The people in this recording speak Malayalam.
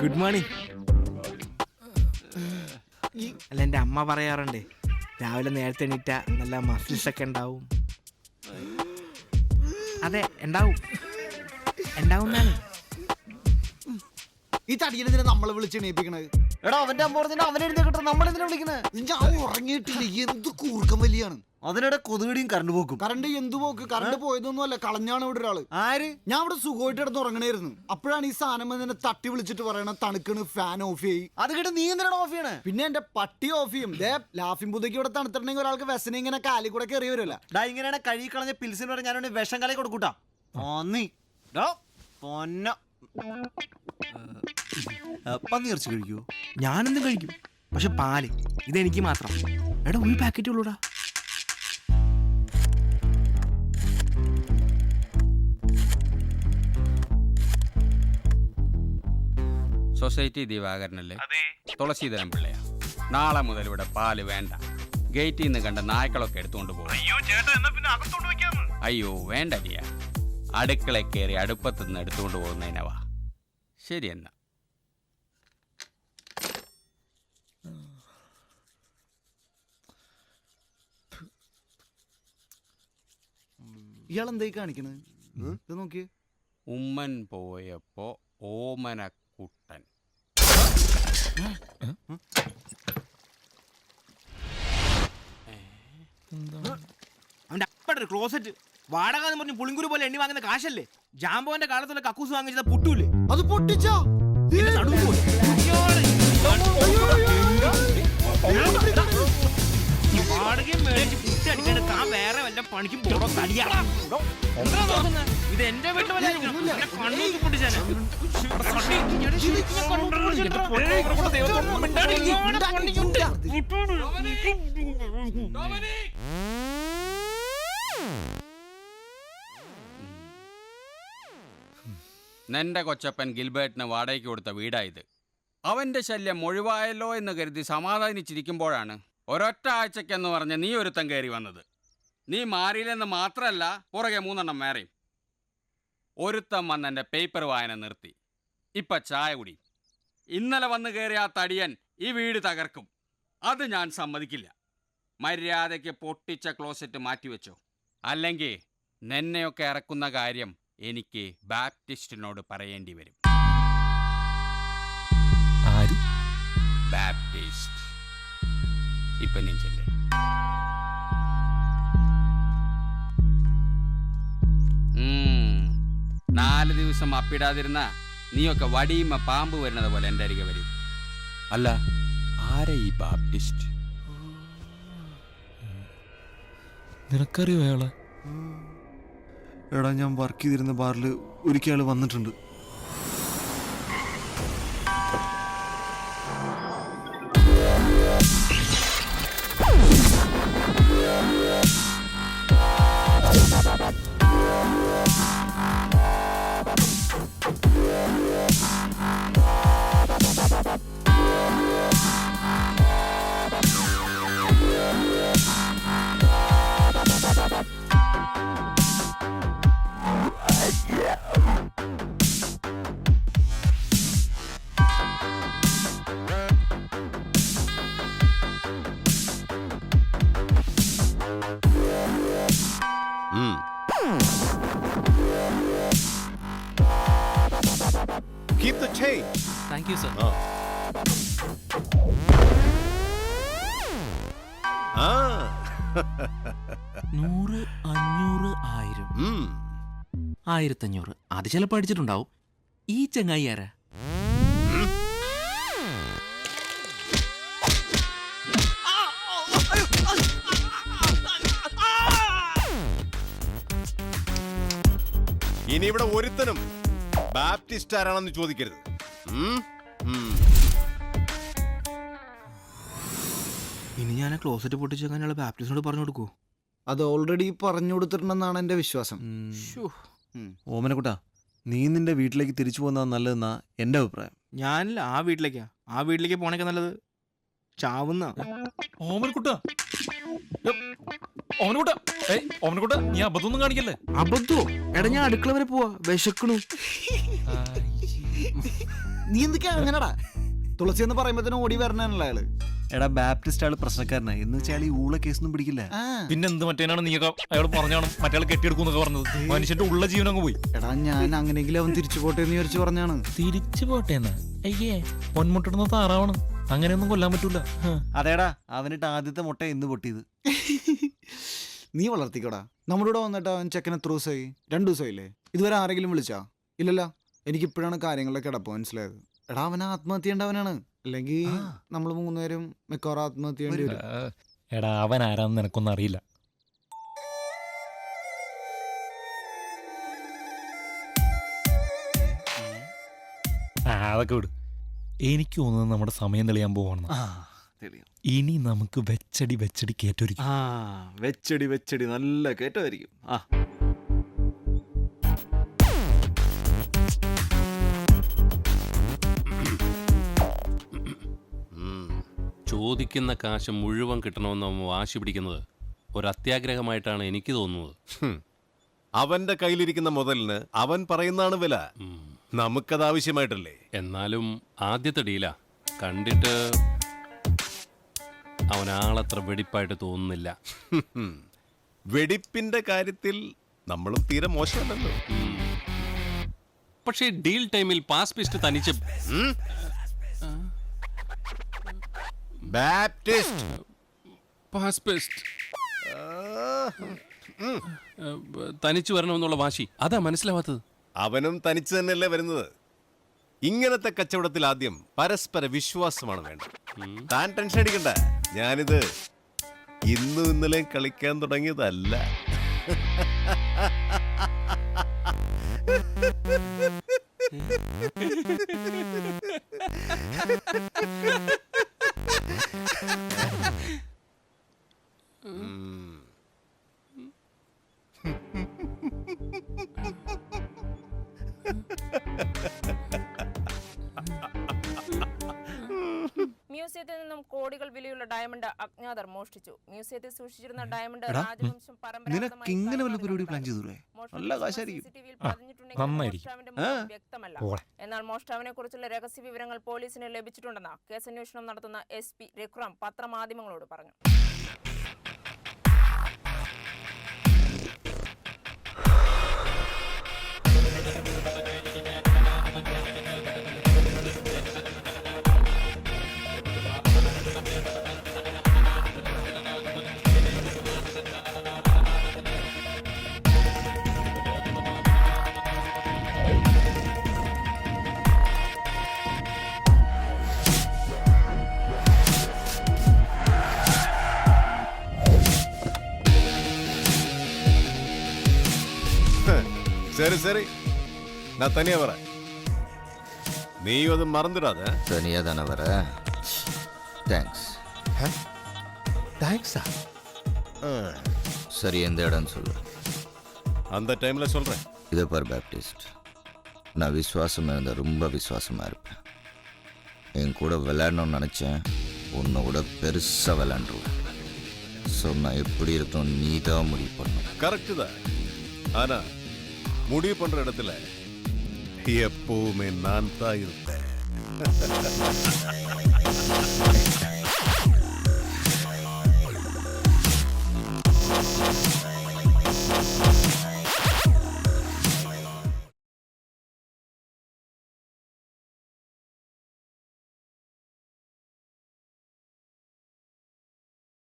Good morning. അല്ല എന്റെ അമ്മ പറയാറുണ്ട് രാവിലെ നേരത്തെ എണീറ്റ നല്ല മസിൽസ് ഒക്കെ ഉണ്ടാവും. അതെ ഉണ്ടാവും. ഉണ്ടാവും ഈ തടിയനെന്തിനാ നമ്മളെ വിളിച്ച് എണീപ്പിക്കണത്? എടാ അവന്റെ അമ്മ പറഞ്ഞിട്ട് അവനെ എഴുന്നേക്കിട്ട് നമ്മളെന്തിനാ വിളിക്കണേ ഞാൻ ഉറങ്ങിയിട്ടില്ല എന്ത് കൂർക്കം വലിയാണ്. അതിനിടെ കൊതുകടിയും കറണ്ട് പോക്കും. കറണ്ട് എന്തു പോക്ക്? കറണ്ട് പോയതൊന്നും അല്ല കളഞ്ഞാണ് ഇവിടെ ഒരാൾ. ആര്? ഞാൻ ഇവിടെ സുഖമായിട്ട് ഇടന്ന് ഉറങ്ങണായിരുന്നു. അപ്പോഴാണ് ഈ സാധനം എന്നെ തട്ടി വിളിച്ചിട്ട് പറയണ തണുക്കണ് ഫാൻ ഓഫ് ചെയ്യും അത് കേട്ട് നീ എന്തിനാണ് ഓഫ് ചെയ്യണേ? പിന്നെ എന്റെ പട്ടി ഓഫ് ചെയ്യും. ദേ ലാഫിംഗ് പുതുക്കി ഇവിടെ തണുത്തിട്ടുണ്ടെങ്കിൽ ഒരാൾക്ക് വ്യസനം ഇങ്ങനെ കാലി കൂടെ കയറി വരുമല്ല ഡാ ഇങ്ങനെയാണ് കഴുകി കളഞ്ഞ പിൽസിന് പറഞ്ഞ ഞാനോട് വിഷം കളി കൊടുക്കൂട്ടാ. പന്നി ഡോ പൊന്ന. പന്നി ഇറച്ചി കഴിക്കൂ ഞാനെന്തും കഴിക്കും. പക്ഷെ പാൽ ഇതെനിക്ക് മാത്രം. എടാ ഒരു പാക്കറ്റ് ഉള്ളൂടാ. സൊസൈറ്റി ദിവാകരനല്ലേ? തുളസീധരൻ പിള്ളയാ. നാളെ മുതൽ ഇവിടെ പാൽ വേണ്ട. ഗേറ്റിൽ നിന്ന് കണ്ട നായ്ക്കളൊക്കെ എടുത്തുകൊണ്ട് പോകും. അയ്യോ വേണ്ട ലിയ അടുക്കള കയറി അടുപ്പത്ത് നിന്ന് എടുത്തുകൊണ്ട് പോകുന്നതിനവാ ശരി എന്നാ. ഇയാളെന്തായി കാണിക്കണത് ഇത് നോക്കിയേ. ഉമ്മൻ പോയപ്പോ ഓമനക്കുട്ടൻ. അവന്റെ അപ്പടെ ക്ലോസറ്റ് വാടക എന്ന് പറഞ്ഞ് പുളിങ്കുരു പോലെ എണ്ണി വാങ്ങുന്ന കാശല്ലേ? ജാമ്പോന്റെ കാലത്തുള്ള കക്കൂസ് വാങ്ങിച്ചത് പുട്ടൂല്ലേ അത് പൊട്ടിച്ചോ? നടുവ് പോയി. വല്ല പണിക്കും പോടോ തടിയാ. എന്താ നോക്കുന്നെ? ഇത് എന്റെ വീട്ടിൽ വല്ല കണ്ണൂക്കി പൊട്ടിച്ചാനെ നിന്റെ കൊച്ചപ്പൻ ഗിൽബേർട്ടിന് വാടകയ്ക്ക് കൊടുത്ത വീടായത് അവന്റെ ശല്യം ഒഴിവായല്ലോ എന്ന് കരുതി സമാധാനിച്ചിരിക്കുമ്പോഴാണ് ഒരൊറ്റ ആഴ്ചക്കെന്ന് പറഞ്ഞ് നീ ഒരുത്തം കയറി വന്നത്. നീ മാറിയില്ലെന്ന് മാത്രമല്ല പുറകെ മൂന്നെണ്ണം വേറെയും. ഒരുത്തം വന്ന് എന്റെ പേപ്പർ വായന നിർത്തി. ഇപ്പൊ ചായ കുടി. ഇന്നലെ വന്ന് കയറിയ ആ തടിയൻ ഈ വീട് തകർക്കും. അത് ഞാൻ സമ്മതിക്കില്ല. മര്യാദയ്ക്ക് പൊട്ടിച്ച ക്ലോസറ്റ് മാറ്റിവെച്ചോ. അല്ലെങ്കിൽ നിന്നെയൊക്കെ ഇറക്കുന്ന കാര്യം എനിക്ക് ബാപ്റ്റിസ്റ്റിനോട് പറയേണ്ടി വരും. ബാപ്റ്റിസ്റ്റ് ഇപ്പം നീ ചെല്ലേ നാല് ദിവസം അപ്പിടാതിരുന്ന നീയൊക്കെ വടിയുമ്മ പാമ്പ് വരുന്നത് പോലെ എന്റെ അരികെ വരും. അല്ല ആരാ ഈ ബാപ്റ്റിസ്റ്റ്? നിനക്കറിയോ അയാളെ? എടാ ഞാൻ വർക്ക് ചെയ്തിരുന്ന ബാറിൽ ഒരിക്കൽ വന്നിട്ടുണ്ട്. Keep the change. Thank you sir. നൂറ് അഞ്ഞൂറ് ആയിരം. Hmm. ആയിരത്തഞ്ഞൂറ്. അത് ചിലപ്പോൾ അടിച്ചിട്ടുണ്ടാവും. ഈ ചങ്ങായി ആരാ ഇനി ഇവിടെ ഒരുത്തനും ബാപ്റ്റിസ്റ്റ് ആരാണെന്ന് ചോദിക്കരുത്. ഇനി ഞാൻ ക്ലോസറ്റ് പൊട്ടിച്ച് പൊട്ടിച്ചെങ്ങനെയുള്ള ബാപ്റ്റിസ്റ്റിനോട് പറഞ്ഞു കൊടുക്കൂ അത് ഓൾറെഡി പറഞ്ഞു കൊടുത്തിട്ടുണ്ടെന്നാണ് എന്റെ വിശ്വാസം. ഓമനക്കുട്ടാ നീ നിന്റെ വീട്ടിലേക്ക് തിരിച്ചു പോകുന്നതാണ് നല്ലതെന്നാ എന്റെ അഭിപ്രായം. ഞാനില്ല ആ വീട്ടിലേക്കാ. ആ വീട്ടിലേക്ക് പോണേക്കാ നല്ലത്. ചാവുന്ന ഓമനക്കുട്ട. ഓമനക്കുട്ട. ഏയ് ഓമനക്കുട്ട നീ അബദ്ധമൊന്നും കാണിക്കല്ലേ? അബദ്ധോ? എടാ ഞാൻ അടുക്കള വരെ പോവാ. വിശക്കണു. നീ എന്തൊക്കെയാ അങ്ങനെടാ? തുളസി എന്ന് പറയുമ്പോ ഓടി വരണല്ലേ അയാൾ? എടാ ബാപ്റ്റിസ്റ്റ് ആൾ പ്രശ്നക്കാരനാ. എന്ന് വെച്ചാൽ ഈ ഊള കേസൊന്നും പിടിക്കില്ല. പിന്നെ എന്ത് മറ്റേനാണ് നീ അയാൾ പറഞ്ഞാണ് മറ്റേ കെട്ടിയെടുക്കുന്നൊക്കെ പറഞ്ഞത്. മനുഷ്യന്റെ ഉള്ള ജീവൻ അങ്ങ് പോയി. എടാ ഞാൻ അങ്ങനെയെങ്കിലും അവൻ തിരിച്ചു പോട്ടെ എന്ന് വിചാരിച്ചു പറഞ്ഞാണ്. തിരിച്ചു പോട്ടേന്ന് അയ്യേ പൊന്മുട്ടിടുന്ന താറാവണം. അങ്ങനെയൊന്നും കൊല്ലാൻ പറ്റൂല. അതേടാ അവനിട്ട് ആദ്യത്തെ മുട്ട എന്ന് പൊട്ടിയത്. നീ വളർത്തിക്കോടാ. നമ്മുടെ കൂടെ വന്നിട്ട് അവൻ ചെക്കൻ എത്ര ദിവസമായി. രണ്ടു ദിവസമായില്ലേ? ഇതുവരെ ആരെങ്കിലും വിളിച്ചാ? ഇല്ലല്ല. എനിക്കിപ്പോഴാണ് കാര്യങ്ങളൊക്കെ കിടപ്പ് മനസ്സിലായത്. എടാ അവൻ ആത്മഹത്യ ചെയ്യേണ്ടവനാണ്. അല്ലെങ്കിൽ നമ്മൾ മൂന്നുപേരും മിക്കവാറും ആത്മഹത്യ ചെയ്യേണ്ടി വരും. എടാ അവൻ ആരാന്ന് നിനക്കൊന്നും അറിയില്ല. ആ, അതൊക്കെ വിട്. എനിക്ക് തോന്നുന്നത് നമ്മുടെ സമയം തെളിയാൻ പോവാണ് ഇനി നമുക്ക് വെച്ചടി വെച്ചടി കേറ്റൊരു ആ വെച്ചടി വെച്ചടി. നല്ല കേട്ടമായിരിക്കും ആ. ചോദിക്കുന്ന കാശ് മുഴുവൻ കിട്ടണമെന്ന് അവൻ വാശി പിടിക്കുന്നത് ഒരു അത്യാഗ്രഹമായിട്ടാണ് എനിക്ക് തോന്നുന്നത്. അവന്റെ കയ്യിലിരിക്കുന്ന മുതലിന് അവൻ പറയുന്നതാണ് വില. നമുക്കത് ആവശ്യമായിട്ടല്ലേ? എന്നാലും ആദ്യത്തെ ഡീല. കണ്ടിട്ട് അവനാളത്ര വെടിപ്പായിട്ട് തോന്നുന്നില്ല. വെടിപ്പിന്റെ കാര്യത്തിൽ നമ്മളും തീരെ മോശമല്ലല്ലോ. പക്ഷേ ഡീൽ ടൈമിൽ പാസ് പിസ്റ്റ് തനിച്ച് ബാപ്റ്റിസ്റ്റ് പാസ് പിസ്റ്റ് തനിച്ച് വരണമെന്നുള്ള വാശി. അതാ മനസ്സിലാവാത്തത്. അവനും തനിച്ചു തന്നെയല്ലേ വരുന്നത്? ഇങ്ങനത്തെ കച്ചവടത്തിൽ ആദ്യം പരസ്പര വിശ്വാസമാണ് വേണ്ടത്. താൻ ടെൻഷൻ അടിക്കണ്ട. ഞാനിത് ഇന്നും ഇന്നലെയും കളിക്കാൻ തുടങ്ങിയതല്ല. വിലയുള്ള ഡയമണ്ട് അജ്ഞാതർ മോഷ്ടിച്ചു. മ്യൂസിയത്തിൽ സൂക്ഷിച്ചിരുന്ന ഡയമണ്ട് രാജവംശം. വ്യക്തമല്ല. എന്നാൽ മോഷ്ടാവിനെ കുറിച്ചുള്ള രഹസ്യ വിവരങ്ങൾ പോലീസിന് ലഭിച്ചിട്ടുണ്ടെന്ന് കേസന്വേഷണം നടത്തുന്ന എസ് പി രഘുറാം പത്രമാധ്യമങ്ങളോട് പറഞ്ഞു. சரி சரி. நான் தனியா வரேன். நீயும் அது மறந்துடாத. தனியாக தானே வர? தேங்க்ஸ் தேங்க்ஸா சரி எந்த இடம்னு சொல்லு. அந்த டைம்ல சொல்றேன். இதை பார் பேப்டிஸ்ட் நான் விசுவாசமாக இருந்தால் ரொம்ப விசுவாசமாக இருப்பேன். என் கூட விளையாடணும்னு நினச்சேன் உன்னை விட பெருசாக விளையாண்டுருவேன். ஸோ நான் எப்படி இருக்கணும் நீ தான் முடிவு பண்ணணும். கரெக்டு தான். ஆனா முடிவு பண்ற இடத்துல எப்பவுமே நான் தான் இருப்பேன்.